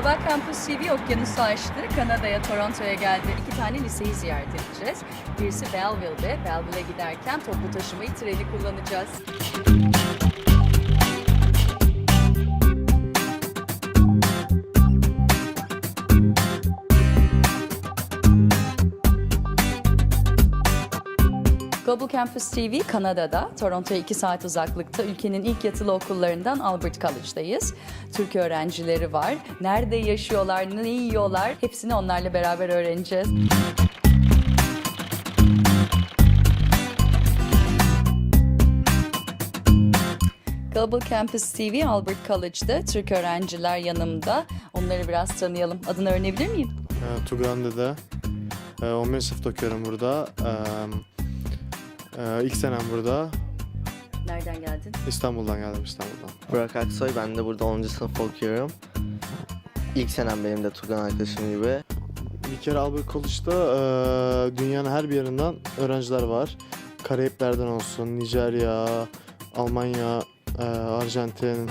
Global Campus TV okyanusu aştı. Kanada'ya, Toronto'ya geldi. İki tane liseyi ziyaret edeceğiz. Birisi Belleville'de. Belleville'e giderken toplu taşımayı treni kullanacağız. Global Campus TV Kanada'da, Toronto'ya 2 saat uzaklıkta ülkenin ilk yatılı okullarından Albert College'dayız. Türk öğrencileri var. Nerede yaşıyorlar, ne yiyorlar hepsini onlarla beraber öğreneceğiz. Global Campus TV Albert College'da Türk öğrenciler yanımda. Onları biraz tanıyalım. Adını öğrenebilir miyim? Ee, Tugan Dede. Ee, 11. sınıfta okuyorum burada. Ee, ilk senem burada. Nereden geldin? İstanbul'dan geldim İstanbul'dan. Burak Aksoy, ben de burada 10. sınıf okuyorum. İlk senem benim de Turgan arkadaşım gibi. Bir kere Albert College'da e, dünyanın her bir yerinden öğrenciler var. Karayiplerden olsun, Nijerya, Almanya, e, Arjantin.